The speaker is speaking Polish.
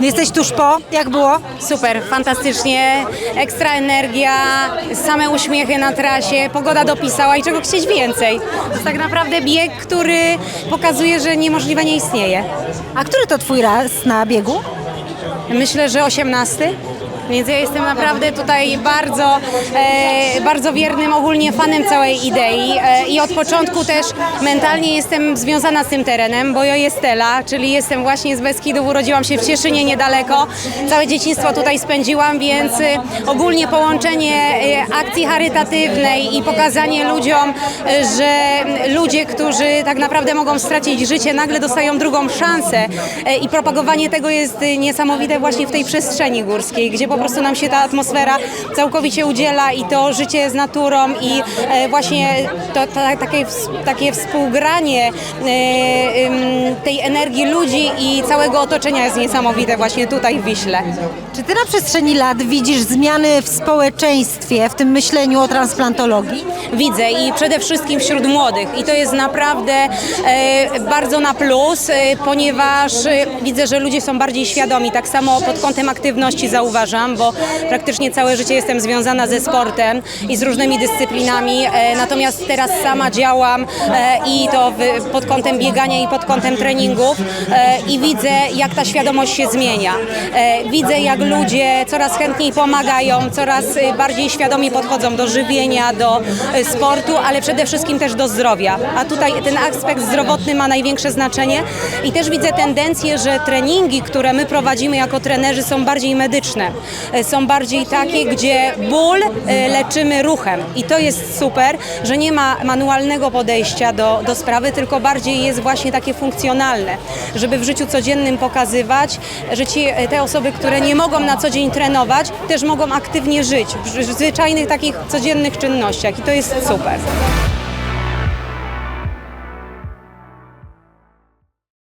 Jesteś tuż po? Jak było? Super, fantastycznie, ekstra energia, same uśmiechy na trasie, pogoda dopisała i czego chcieć więcej. To jest tak naprawdę bieg, który pokazuje, że niemożliwe nie istnieje. A który to twój raz na biegu? Myślę, że 18. Więc ja jestem naprawdę tutaj bardzo, e, bardzo wiernym ogólnie fanem całej idei. E, i od początku też mentalnie jestem związana z tym terenem, bo ja jestela, czyli jestem właśnie z Beskidów, urodziłam się w Cieszynie niedaleko, całe dzieciństwo tutaj spędziłam, więc e, ogólnie połączenie e, akcji charytatywnej i pokazanie ludziom, e, że ludzie, którzy tak naprawdę mogą stracić życie, nagle dostają drugą szansę. I propagowanie tego jest niesamowite właśnie w tej przestrzeni górskiej, gdzie po prostu nam się ta atmosfera całkowicie udziela i to życie z naturą i e, właśnie to, ta, takie, takie współgranie e, tej energii ludzi i całego otoczenia jest niesamowite właśnie tutaj w Wiśle. Czy ty na przestrzeni lat widzisz zmiany w społeczeństwie, w tym myśleniu o transplantologii? widzę i przede wszystkim wśród młodych i to jest naprawdę e, bardzo na plus, ponieważ widzę, że ludzie są bardziej świadomi, tak samo pod kątem aktywności zauważam, bo praktycznie całe życie jestem związana ze sportem i z różnymi dyscyplinami, e, natomiast teraz sama działam e, i to pod kątem biegania i pod kątem treningów e, i widzę, jak ta świadomość się zmienia. Widzę, jak ludzie coraz chętniej pomagają, coraz bardziej świadomie podchodzą do żywienia, do sportu, ale przede wszystkim też do zdrowia. A tutaj ten aspekt zdrowotny ma największe znaczenie i też widzę tendencję, że treningi, które my prowadzimy jako trenerzy są bardziej medyczne. E, Są bardziej takie, gdzie ból e, leczymy ruchem i to jest super, że nie ma manualnego podejścia do, do sprawy, tylko bardziej jest właśnie takie funkcjonalne, żeby w życiu codziennym pokazywać, że ci, e, te osoby, które nie mogą na co dzień trenować, też mogą aktywnie żyć w w zwyczajnych takich codziennych czynnościach i to jest super.